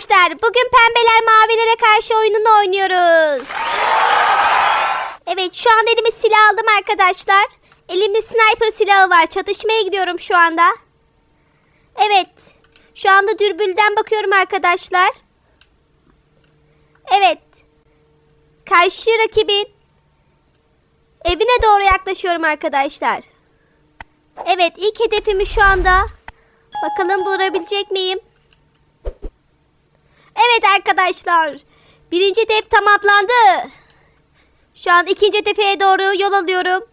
arkadaşlar. Bugün pembeler mavilere karşı oyununu oynuyoruz. Evet şu an elime silah aldım arkadaşlar. Elimde sniper silahı var. Çatışmaya gidiyorum şu anda. Evet. Şu anda dürbülden bakıyorum arkadaşlar. Evet. Karşı rakibin evine doğru yaklaşıyorum arkadaşlar. Evet ilk hedefimi şu anda. Bakalım vurabilecek miyim? Arkadaşlar. Birinci hedef tamamlandı. Şu an ikinci hedefe doğru yol alıyorum.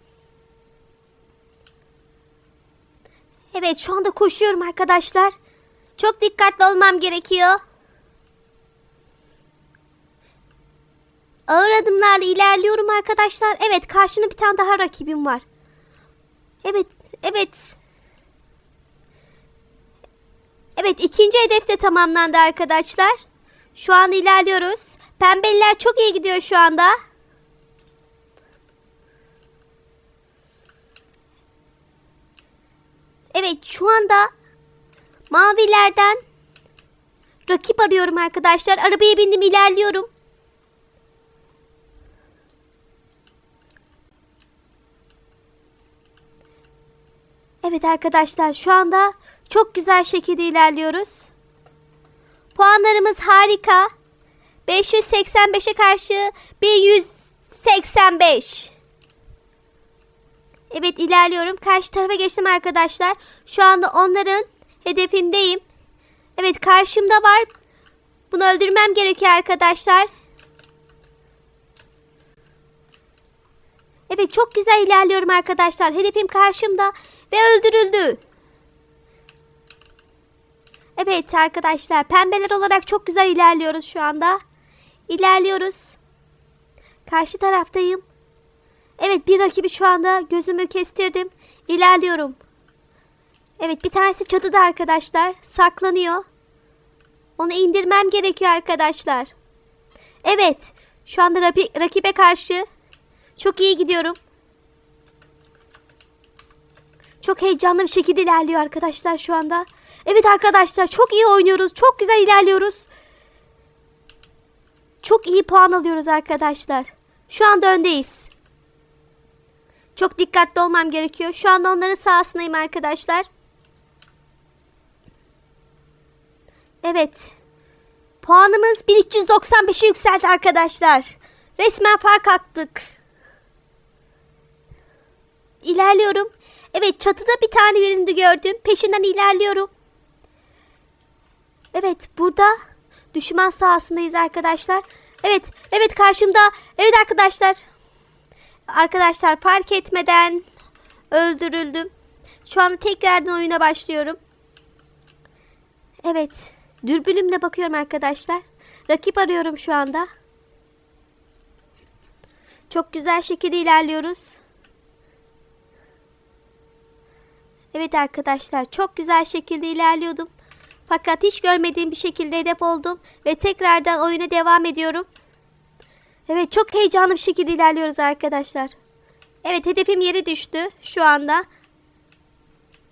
Evet şu anda koşuyorum arkadaşlar. Çok dikkatli olmam gerekiyor. Ağır adımlarla ilerliyorum arkadaşlar. Evet karşında bir tane daha rakibim var. Evet, evet. Evet ikinci hedef de tamamlandı arkadaşlar. Şu an ilerliyoruz. Pembeliler çok iyi gidiyor şu anda. Evet şu anda mavilerden rakip arıyorum arkadaşlar. Arabaya bindim ilerliyorum. Evet arkadaşlar şu anda çok güzel şekilde ilerliyoruz. Puanlarımız harika. 585'e karşı 1185. Evet ilerliyorum. Karşı tarafa geçtim arkadaşlar. Şu anda onların hedefindeyim. Evet karşımda var. Bunu öldürmem gerekiyor arkadaşlar. Evet çok güzel ilerliyorum arkadaşlar. Hedefim karşımda ve öldürüldü. Evet arkadaşlar pembeler olarak çok güzel ilerliyoruz şu anda. İlerliyoruz. Karşı taraftayım. Evet bir rakibi şu anda gözümü kestirdim. İlerliyorum. Evet bir tanesi çatıda arkadaşlar. Saklanıyor. Onu indirmem gerekiyor arkadaşlar. Evet. Şu anda rapi- rakibe karşı çok iyi gidiyorum. Çok heyecanlı bir şekilde ilerliyor arkadaşlar şu anda. Evet arkadaşlar çok iyi oynuyoruz. Çok güzel ilerliyoruz. Çok iyi puan alıyoruz arkadaşlar. Şu anda öndeyiz. Çok dikkatli olmam gerekiyor. Şu anda onların sahasındayım arkadaşlar. Evet. Puanımız 1395'e yükseldi arkadaşlar. Resmen fark attık. İlerliyorum. Evet çatıda bir tane birini gördüm. Peşinden ilerliyorum. Evet burada düşman sahasındayız arkadaşlar. Evet evet karşımda. Evet arkadaşlar. Arkadaşlar fark etmeden öldürüldüm. Şu an tekrardan oyuna başlıyorum. Evet. Dürbünümle bakıyorum arkadaşlar. Rakip arıyorum şu anda. Çok güzel şekilde ilerliyoruz. Evet arkadaşlar çok güzel şekilde ilerliyordum. Fakat hiç görmediğim bir şekilde hedef oldum ve tekrardan oyuna devam ediyorum. Evet çok heyecanlı bir şekilde ilerliyoruz arkadaşlar. Evet hedefim yere düştü şu anda.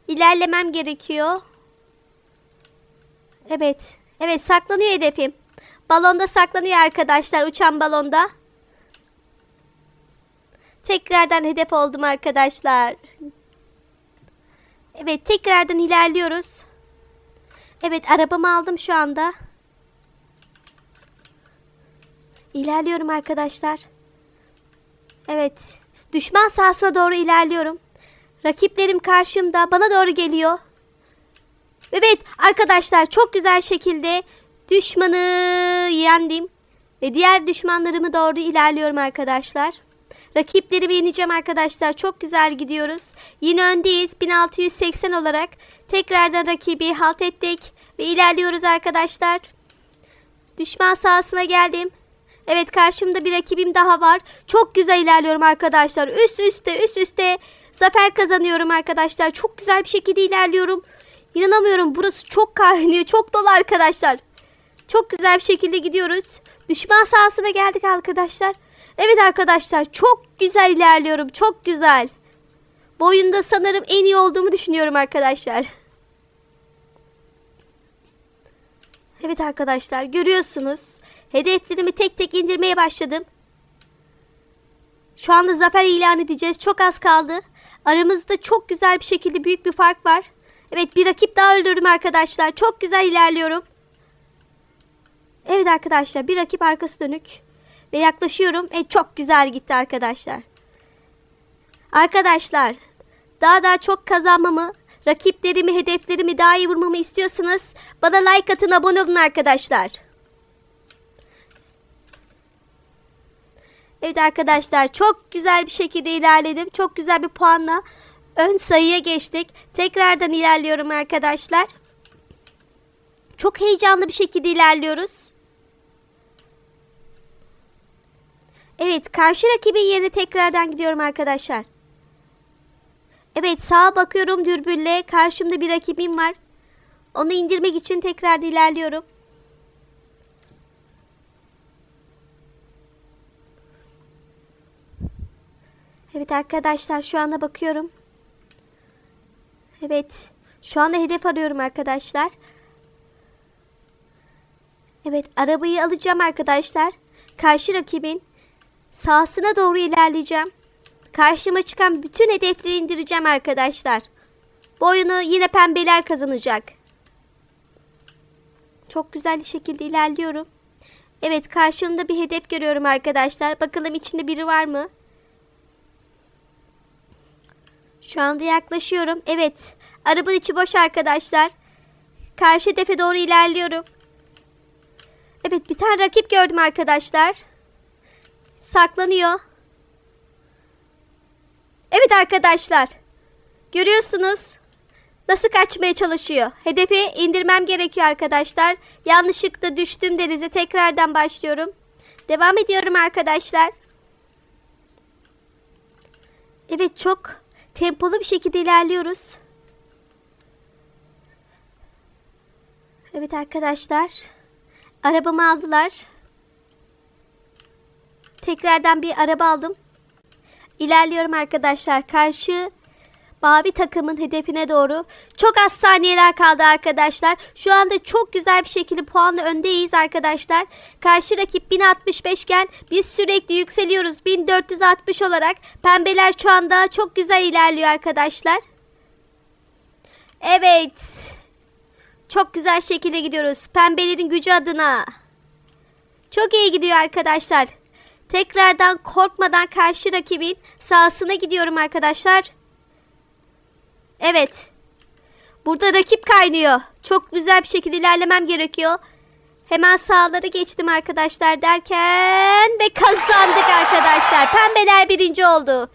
İlerlemem gerekiyor. Evet. Evet saklanıyor hedefim. Balonda saklanıyor arkadaşlar uçan balonda. Tekrardan hedef oldum arkadaşlar. Evet tekrardan ilerliyoruz. Evet arabamı aldım şu anda. İlerliyorum arkadaşlar. Evet. Düşman sahasına doğru ilerliyorum. Rakiplerim karşımda bana doğru geliyor. Evet arkadaşlar çok güzel şekilde düşmanı yendim. Ve diğer düşmanlarımı doğru ilerliyorum arkadaşlar. Rakipleri yeneceğim arkadaşlar. Çok güzel gidiyoruz. Yine öndeyiz. 1680 olarak. Tekrardan rakibi halt ettik. Ve ilerliyoruz arkadaşlar. Düşman sahasına geldim. Evet karşımda bir rakibim daha var. Çok güzel ilerliyorum arkadaşlar. Üst üste üst üste zafer kazanıyorum arkadaşlar. Çok güzel bir şekilde ilerliyorum. İnanamıyorum burası çok kaynıyor. Çok dolu arkadaşlar. Çok güzel bir şekilde gidiyoruz. Düşman sahasına geldik arkadaşlar. Evet arkadaşlar çok güzel ilerliyorum. Çok güzel. Bu oyunda sanırım en iyi olduğumu düşünüyorum arkadaşlar. Evet arkadaşlar görüyorsunuz. Hedeflerimi tek tek indirmeye başladım. Şu anda zafer ilan edeceğiz. Çok az kaldı. Aramızda çok güzel bir şekilde büyük bir fark var. Evet bir rakip daha öldürdüm arkadaşlar. Çok güzel ilerliyorum. Evet arkadaşlar bir rakip arkası dönük. Ve yaklaşıyorum. E çok güzel gitti arkadaşlar. Arkadaşlar daha daha çok kazanmamı, rakiplerimi, hedeflerimi daha iyi vurmamı istiyorsanız bana like atın, abone olun arkadaşlar. Evet arkadaşlar çok güzel bir şekilde ilerledim. Çok güzel bir puanla ön sayıya geçtik. Tekrardan ilerliyorum arkadaşlar. Çok heyecanlı bir şekilde ilerliyoruz. Evet karşı rakibin yerine tekrardan gidiyorum arkadaşlar. Evet sağa bakıyorum dürbünle. Karşımda bir rakibim var. Onu indirmek için tekrar ilerliyorum. Evet arkadaşlar şu anda bakıyorum. Evet. Şu anda hedef arıyorum arkadaşlar. Evet arabayı alacağım arkadaşlar. Karşı rakibin sahasına doğru ilerleyeceğim. Karşıma çıkan bütün hedefleri indireceğim arkadaşlar. Bu oyunu yine pembeler kazanacak. Çok güzel bir şekilde ilerliyorum. Evet karşımda bir hedef görüyorum arkadaşlar. Bakalım içinde biri var mı? Şu anda yaklaşıyorum. Evet. Arabanın içi boş arkadaşlar. Karşı hedefe doğru ilerliyorum. Evet bir tane rakip gördüm arkadaşlar. Saklanıyor. Evet arkadaşlar. Görüyorsunuz. Nasıl kaçmaya çalışıyor. Hedefi indirmem gerekiyor arkadaşlar. Yanlışlıkla düştüm denize. Tekrardan başlıyorum. Devam ediyorum arkadaşlar. Evet çok tempolu bir şekilde ilerliyoruz. Evet arkadaşlar. Arabamı aldılar. Tekrardan bir araba aldım. İlerliyorum arkadaşlar. Karşı mavi takımın hedefine doğru. Çok az saniyeler kaldı arkadaşlar. Şu anda çok güzel bir şekilde puanla öndeyiz arkadaşlar. Karşı rakip 1065 iken biz sürekli yükseliyoruz 1460 olarak. Pembeler şu anda çok güzel ilerliyor arkadaşlar. Evet. Çok güzel şekilde gidiyoruz. Pembelerin gücü adına. Çok iyi gidiyor arkadaşlar. Tekrardan korkmadan karşı rakibin sahasına gidiyorum arkadaşlar. Evet. Burada rakip kaynıyor. Çok güzel bir şekilde ilerlemem gerekiyor. Hemen sağları geçtim arkadaşlar derken ve kazandık arkadaşlar. Pembeler birinci oldu.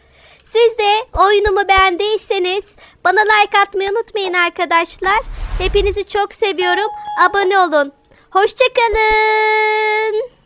Siz de oyunumu beğendiyseniz bana like atmayı unutmayın arkadaşlar. Hepinizi çok seviyorum. Abone olun. Hoşçakalın.